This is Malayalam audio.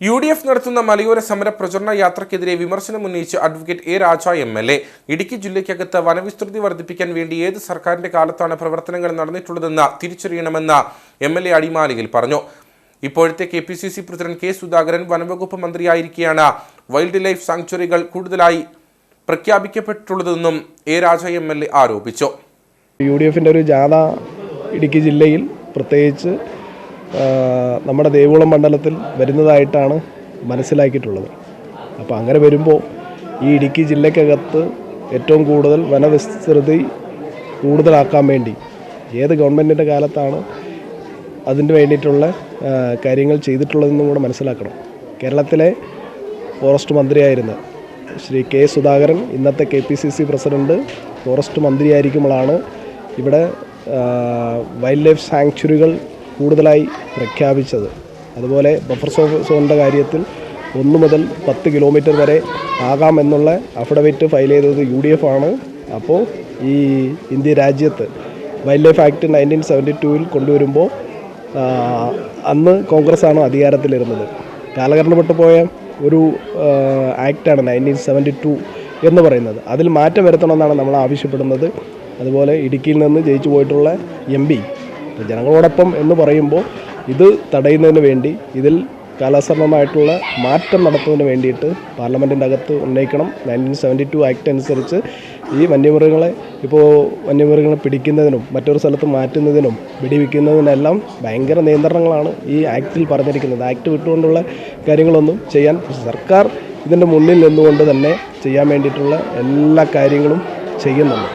യു ഡി എഫ് നടത്തുന്ന മലയോര സമര പ്രചരണ യാത്രക്കെതിരെ വിമർശനം ഉന്നയിച്ച് advocate A Raja M L A. Idukki ജില്ലയ്ക്കകത്ത് വനവിസ്തൃതി വർദ്ധിപ്പിക്കാൻ വേണ്ടി ഏത് സർക്കാരിന്റെ കാലത്താണ് പ്രവർത്തനങ്ങൾ നടന്നിട്ടുള്ളതെന്ന് തിരിച്ചറിയണമെന്ന് എം എൽ എ അടിമാലിയിൽ പറഞ്ഞു. ഇപ്പോഴത്തെ K P C C president K Sudhakaran വനംവകുപ്പ് മന്ത്രിയായിരിക്കെയാണ് വൈൽഡ് ലൈഫ് സാങ്ച്വറികൾ കൂടുതലായി പ്രഖ്യാപിക്കപ്പെട്ടിട്ടുള്ളതെന്നും A Raja M L A ആരോപിച്ചു. യു ഡി എഫിന്റെ ഒരു ജാഥ ഇടുക്കി ജില്ലയിൽ പ്രത്യേകിച്ച് നമ്മുടെ ദേവികുളം മണ്ഡലത്തിൽ വരുന്നതായിട്ടാണ് മനസ്സിലാക്കിയിട്ടുള്ളത്. അപ്പോൾ അങ്ങനെ വരുമ്പോൾ ഈ ഇടുക്കി ജില്ലക്കകത്ത് ഏറ്റവും കൂടുതൽ വനവിസ്തൃതി കൂടുതലാക്കാൻ വേണ്ടി ഏത് ഗവൺമെന്റിന്റെ കാലത്താണ് അതിന് വേണ്ടിയിട്ടുള്ള കാര്യങ്ങൾ ചെയ്തിട്ടുള്ളതെന്നും കൂടെ മനസ്സിലാക്കണം. കേരളത്തിലെ ഫോറസ്റ്റ് മന്ത്രിയായിരുന്ന ശ്രീ കെ സുധാകരൻ ഇന്നത്തെ K P C C president forest മന്ത്രിയായിരിക്കുമ്പോഴാണ് ഇവിടെ വൈൽഡ് ലൈഫ് സാങ്ച്വറികൾ കൂടുതലായി പ്രഖ്യാപിച്ചത്. അതുപോലെ ബഫർ സോ സോണിന്റെ കാര്യത്തിൽ ഒന്ന് മുതൽ പത്ത് കിലോമീറ്റർ വരെ ആകാമെന്നുള്ള അഫിഡവിറ്റ് ഫയൽ ചെയ്തത് യു ഡി എഫ് ആണ്. അപ്പോൾ ഈ ഇന്ത്യ രാജ്യത്ത് wild life act nineteen seventy ടൂവിൽ കൊണ്ടുവരുമ്പോൾ അന്ന് കോൺഗ്രസ്സാണ് അധികാരത്തിലിരുന്നത്. കാലഘട്ടപ്പെട്ട് പോയ ഒരു ആക്റ്റാണ് നയന്റീൻ സെവന്റി ടു എന്ന് പറയുന്നത്. അതിൽ മാറ്റം വരുത്തണമെന്നാണ് നമ്മൾ ആവശ്യപ്പെടുന്നത്. അതുപോലെ ഇടുക്കിയിൽ നിന്ന് ജയിച്ചു പോയിട്ടുള്ള എം പി ജനങ്ങളോടൊപ്പം എന്ന് പറയുമ്പോൾ ഇത് തടയുന്നതിന് വേണ്ടി ഇതിൽ കാലാസരണമായിട്ടുള്ള മാറ്റം നടത്തുന്നതിന് വേണ്ടിയിട്ട് പാർലമെന്റിന്റെ അകത്ത് ഉന്നയിക്കണം. നയന്റീൻ സെവന്റി ടു ആക്ട് അനുസരിച്ച് ഈ വന്യമൃഗങ്ങളെ ഇപ്പോൾ വന്യമൃഗങ്ങളെ പിടിക്കുന്നതിനും മറ്റൊരു സ്ഥലത്ത് മാറ്റുന്നതിനും വെടിവെക്കുന്നതിനെല്ലാം ഭയങ്കര നിയന്ത്രണങ്ങളാണ് ഈ ആക്റ്റിൽ പറഞ്ഞിരിക്കുന്നത്. ആക്ട് വിട്ടുകൊണ്ടുള്ള കാര്യങ്ങളൊന്നും ചെയ്യാൻ സർക്കാർ ഇതിന്റെ മുന്നിൽ നിന്നുകൊണ്ട് തന്നെ ചെയ്യാൻ വേണ്ടിയിട്ടുള്ള എല്ലാ കാര്യങ്ങളും ചെയ്യുന്നുണ്ട്.